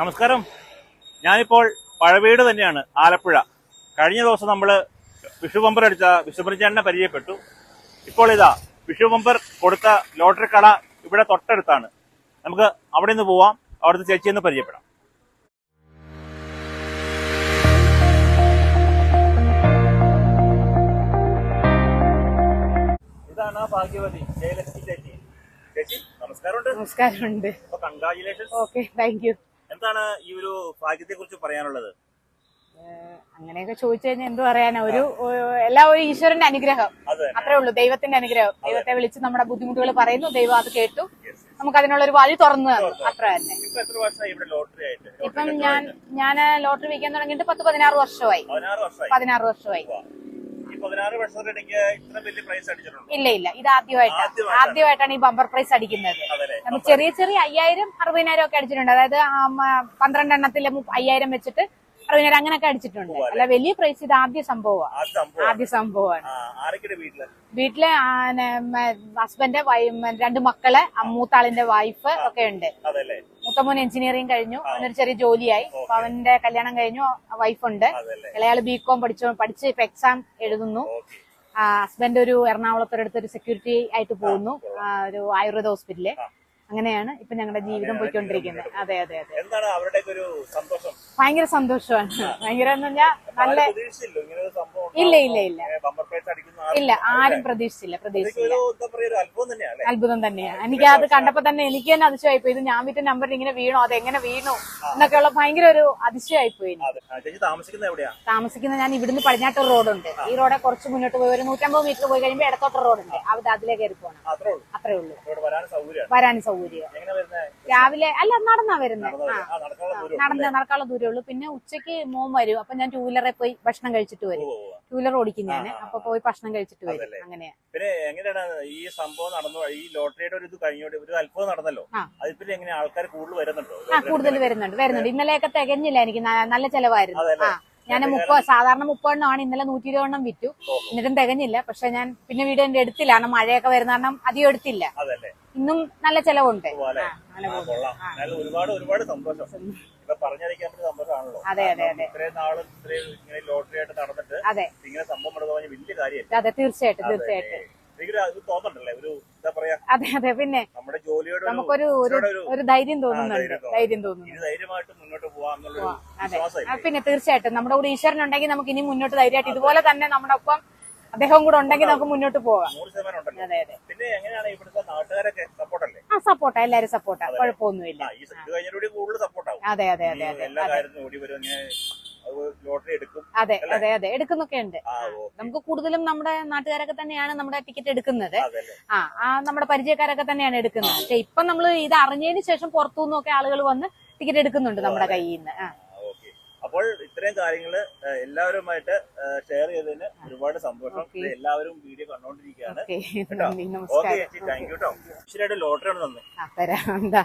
നമസ്കാരം. ഞാനിപ്പോൾ പഴവീട് തന്നെയാണ് ആലപ്പുഴ. കഴിഞ്ഞ ദിവസം നമ്മൾ വിഷു ബമ്പർ അടിച്ച വിശുഭ്രചേട്ടനെ പരിചയപ്പെട്ടു. ഇപ്പോൾ ഇതാ വിഷു ബമ്പർ കൊടുത്ത ലോട്ടറി കട ഇവിടെ തൊട്ടടുത്താണ്. നമുക്ക് അവിടെ നിന്ന് പോവാം അവിടുത്തെ ചേച്ചി ഒന്ന് പരിചയപ്പെടാം. ഇതാണ് ഭാഗ്യവതി ജയലക്ഷ്മി ചേച്ചി. ചേച്ചി നമസ്കാരമുണ്ട്. നമസ്കാരമുണ്ട്. അപ്പൊ കൺഗ്രാചുലേഷൻസ് ഓക്കെ താങ്ക് യു എന്താണ് ഈ ഒരു ഭാഗ്യത്തെ കുറിച്ച് പറയാനുള്ളത് അങ്ങനെയൊക്കെ ചോദിച്ചു കഴിഞ്ഞാൽ എന്തു പറയാനാ? ഒരു എല്ലാ ഒരു ഈശ്വരന്റെ അനുഗ്രഹം. അതെ. അത്രേ ഉള്ളൂ ദൈവത്തിന്റെ അനുഗ്രഹം. ദൈവത്തെ വിളിച്ച് നമ്മുടെ ബുദ്ധിമുട്ടുകൾ പറയുന്നു ദൈവം അത് കേട്ടു. നമുക്ക് അതിനുള്ള ഒരു വഴി തുറന്നു തന്നു. അത്ര തന്നെ. ഇപ്പം ഞാൻ ഞാൻ ലോട്ടറി വിൽക്കാൻ തുടങ്ങിയിട്ട് പത്ത് പതിനാറ് വർഷമായി. പതിനാറ് വർഷമായി. പതിനാറ് വർഷമായി ഈ പതിനാറ് വർഷത്തിനിടയ്ക്ക് ഇത്ര വലിയ പ്രൈസ് അടിച്ചിട്ടുണ്ടോ? ഇല്ല ഇല്ല. ഇത് ആദ്യമായിട്ടാണ്. ആദ്യമായിട്ടാണ്. ഈ ബമ്പർ പ്രൈസ് അടിക്കുന്നത്. നമ്മൾ ചെറിയ ചെറിയ അയ്യായിരം അറുപതിനായിരം ഒക്കെ അടിച്ചിട്ടുണ്ട്. അതായത് പന്ത്രണ്ടെണ്ണത്തിലെ അയ്യായിരം വെച്ചിട്ട് അറുപതിനായിരം അങ്ങനെയൊക്കെ അടിച്ചിട്ടുണ്ട്. അല്ല വലിയ പ്രൈസ് ഇത് ആദ്യ സംഭവമാണ്. ആദ്യ സംഭവമാണ്. വീട്ടിൽ? ഹസ്ബൻഡ് രണ്ട് മക്കൾ മൂത്താളിന്റെ വൈഫ് ഒക്കെ ഉണ്ട്. അതല്ലേ മൂത്തമോൻ എഞ്ചിനീയറിംഗ് കഴിഞ്ഞു. അവനൊരു ചെറിയ ജോലിയായി. അപ്പൊ അവന്റെ കല്യാണം കഴിഞ്ഞു. വൈഫുണ്ട്. ഇളയാൾ ബി കോം പഠിച്ചു. പഠിച്ച് ഇപ്പൊ എക്സാം എഴുതുന്നു. ഹസ്ബൻഡ് ഒരു എറണാകുളത്തൊരിടത്ത് ഒരു സെക്യൂരിറ്റി ആയിട്ട് പോകുന്നു. ഒരു ആയുർവേദ ഹോസ്പിറ്റലിൽ അങ്ങനെയാണ് ഇപ്പൊ ഞങ്ങളുടെ ജീവിതം പോയിക്കൊണ്ടിരിക്കുന്നത്. അതെ അതെ അതെ. എന്താണ് അവരുടെ ഒരു സന്തോഷം? ഭയങ്കര സന്തോഷമാണ്. ഭയങ്കര എന്ന് പറഞ്ഞാൽ നല്ല ഇല്ല ഇല്ല ഇല്ല. ഇല്ല ആരും പ്രതീക്ഷിച്ചില്ല പ്രതീക്ഷിച്ചില്ല. അത്ഭുതം തന്നെയാണ് എനിക്ക് അത് കണ്ടപ്പോ തന്നെ എനിക്ക് തന്നെ അതിശയമായി പോയി ഇത് ഞാൻ വിറ്റ നമ്പർ ഇങ്ങനെ വീണോ? അത് എങ്ങനെ വീണു? എന്നൊക്കെയുള്ള ഭയങ്കര ഒരു അതിശയമായി പോയി താമസിക്കുന്ന ഞാൻ ഇവിടുന്ന് പടിഞ്ഞാട്ട് റോഡുണ്ട്. ഈ റോഡ് കുറച്ച് മുന്നോട്ട് പോയി ഒരു നൂറ്റമ്പത് മീറ്റർ പോയി കഴിയുമ്പോൾ ഇടത്തോട്ട് റോഡുണ്ട്. അവിടെ അതിലേക്ക് കയറി പോകണം അത്രേ ഉള്ളൂ. വരാൻ വരാൻ സൗകര്യം രാവിലെ അല്ല നടന്നാ വരുന്നത് ദൂരം നടന്ന് നടക്കാനുള്ള ദൂരേ ഉള്ളൂ. പിന്നെ ഉച്ചയ്ക്ക് മോൻ വരും. അപ്പൊ ഞാൻ ടൂ വീലറിൽ പോയി ഭക്ഷണം കഴിച്ചിട്ട് വരും. ടൂ വീലർ ഓടിക്കും ഞാൻ. അപ്പൊ പോയി ഭക്ഷണം കഴിച്ചിട്ട് വരും. അങ്ങനെയാ പിന്നെ എങ്ങനെയാണ് ഈ സംഭവം നടന്നു? ഈ ലോട്ടറിയുടെ ഒരു ഇത് കഴിഞ്ഞോട്ട് ഒരു അത്ഭുതം നടന്നല്ലോ. എങ്ങനെ ആൾക്കാർ കൂടുതൽ വരുന്നുണ്ടോ? ആ കൂടുതൽ വരുന്നുണ്ട്. വരുന്നുണ്ട്. ഇന്നലെയൊക്കെ തികഞ്ഞില്ല എനിക്ക് നല്ല ചെലവായിരുന്നു. ആ. ഞാൻ മുപ്പത് സാധാരണ മുപ്പതെണ്ണമാണ് ഇന്നലെ നൂറ്റി ഇരുപത് എണ്ണം വിറ്റു എന്നിട്ടും തികഞ്ഞില്ല. പക്ഷെ ഞാൻ പിന്നെ വീട് എന്റെ എടുത്തില്ല കാരണം മഴയൊക്കെ വരുന്ന കാരണം അധികം എടുത്തില്ല. ഇന്നും നല്ല ചെലവുണ്ട്. ഒരുപാട് ഒരുപാട് സന്തോഷം. പറഞ്ഞറിയിക്കാൻ സന്തോഷമാണല്ലോ. അതെ അതെ അതെ. ഇത്രയും നാൾ ഇത്രയും ഇങ്ങനെ ലോട്ടറി ആയിട്ട് നടന്നിട്ട് അതെ. ഇങ്ങനെ സംഭവം വലിയ കാര്യമല്ല? അതെ തീർച്ചയായിട്ടും തീർച്ചയായിട്ടും. അതെ അതെ പിന്നെ നമ്മുടെ ജോലിയോട് നമുക്കൊരു ഒരു ധൈര്യം തോന്നുന്നുണ്ട്. ധൈര്യം തോന്നും. ധൈര്യം തോന്നുന്നു അതെ. പിന്നെ തീർച്ചയായിട്ടും നമ്മുടെ കൂടെ ഈശ്വരൻ ഉണ്ടെങ്കിൽ നമുക്ക് ഇനി മുന്നോട്ട് ധൈര്യമായിട്ട് ഇതുപോലെ തന്നെ നമ്മുടെ ഒപ്പം അദ്ദേഹം കൂടെ ഉണ്ടെങ്കിൽ നമുക്ക് മുന്നോട്ട് പോകാം. ഉണ്ടല്ലോ. അതെ അതെ. പിന്നെ എങ്ങനെയാണ് ഇവിടുത്തെ നാട്ടുകാരൊക്കെ സപ്പോർട്ടല്ലേ? ആ സപ്പോർട്ടാ എല്ലാരും സപ്പോർട്ടാ കുഴപ്പമൊന്നുമില്ല. അതെ അതെ അതെ അതെ അത്. അതെ അതെ എടുക്കുന്നൊക്കെ ഉണ്ട്. നമുക്ക് കൂടുതലും നമ്മുടെ നാട്ടുകാരൊക്കെ തന്നെയാണ് നമ്മുടെ ടിക്കറ്റ് എടുക്കുന്നത്. ആ ആ നമ്മുടെ പരിചയക്കാരൊക്കെ തന്നെയാണ് എടുക്കുന്നത്. പക്ഷെ ഇപ്പൊ നമ്മൾ ഇത് അറിഞ്ഞതിന് ശേഷം പുറത്തു നിന്നൊക്കെ ആളുകൾ വന്ന് ടിക്കറ്റ് എടുക്കുന്നുണ്ട് നമ്മുടെ കയ്യിൽ നിന്ന് അപ്പോൾ ഇത്രയും കാര്യങ്ങൾ എല്ലാവരുമായിട്ട് ഷെയർ ചെയ്തതിന് ഒരുപാട് സന്തോഷം. എല്ലാവരും വീഡിയോ കണ്ടോണ്ടിരിക്കുകയാണ്. ഓക്കെ ചേച്ചി. താങ്ക് യു കേട്ടോ. ശരിയായിട്ട് ലോട്ടറി ആണ് തന്നെ തരാം. എന്താ?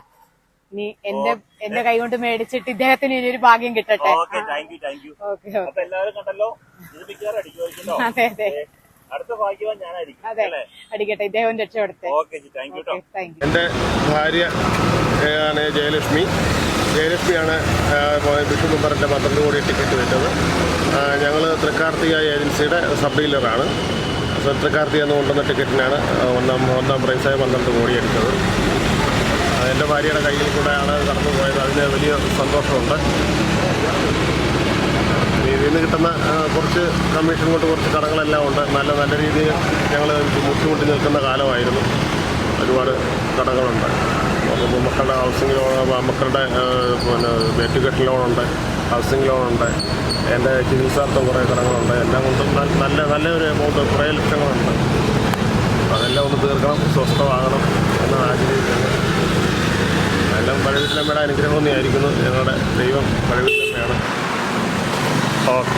ഇനി എന്റെ എന്റെ കൈ കൊണ്ട് മേടിച്ചിട്ട് ഇദ്ദേഹത്തിന് ഇനി ഒരു ഭാഗ്യം കിട്ടട്ടെ? Okay thank you thank you അപ്പൊ എല്ലാവരും കണ്ടല്ലോ? ഇത് മിക്കവാറും അടിക്കുമായിരിക്കല്ലോ അതെ അതെ. അടുത്ത ഭാഗ്യവാൻ ഞാനായിരിക്കും അതെ. അടിക്കട്ടെ ഇദ്ദേഹം രക്ഷപ്പെടുത്തെ ഓക്കെ താങ്ക് യു എന്റെ ഭാര്യ താങ്ക് ഭാര്യ ഏ, ആണ് ജയലക്ഷ്മി ജയലക്ഷ്മിയാണ് വിഷു കുമ്പറിന്റെ പന്ത്രണ്ട് കോടി ടിക്കറ്റ് വിറ്റത്. ഞങ്ങൾ തൃക്കാർത്തിക ഏജൻസിയുടെ സബ് ഡീലറാണ് തൃക്കാർത്തിക എന്ന് കൊണ്ടുവന്ന ടിക്കറ്റിനാണ് ഒന്നാം ഒന്നാം പ്രൈസായ പന്ത്രണ്ട് കോടി എടുത്തത്. എന്റെ ഭാര്യയുടെ കയ്യിൽ കൂടെയാണ് കടന്നു പോയത്. അതിന് വലിയ സന്തോഷമുണ്ട്. ഇതിൽ നിന്ന് കിട്ടുന്ന കുറച്ച് കമ്മീഷൻ കൊണ്ട് കുറച്ച് കടങ്ങളെല്ലാം ഉണ്ട്. നല്ല നല്ല രീതിയിൽ ഞങ്ങൾ മുട്ടുമുട്ടി നിൽക്കുന്ന കാലമായിരുന്നു. ഒരുപാട് കടകളുണ്ട് അപ്പോൾ മക്കളുടെ ഹൗസിംഗ് ലോൺ മക്കളുടെ പിന്നെ എഡ്യൂക്കേഷൻ ലോണുണ്ട് ഹൗസിംഗ് ലോണുണ്ട് എന്റെ ചികിത്സാർത്ഥം കുറേ കടങ്ങളുണ്ട് എല്ലാം കൊണ്ടും നല്ല നല്ല ഒരു എമൗണ്ട് കുറേ ലക്ഷങ്ങളുണ്ട്. അതെല്ലാം ഒന്ന് തീർക്കണം സ്വസ്ഥമാകണം എന്ന് ആഗ്രഹിക്കുന്നു. എല്ലാം പഴവിത്തമ്മയുടെ അനുഗ്രഹം തന്നെയായിരിക്കുന്നു. ഞങ്ങളുടെ ദൈവം പഴവിത്തമ്മയാണ് ഓക്കെ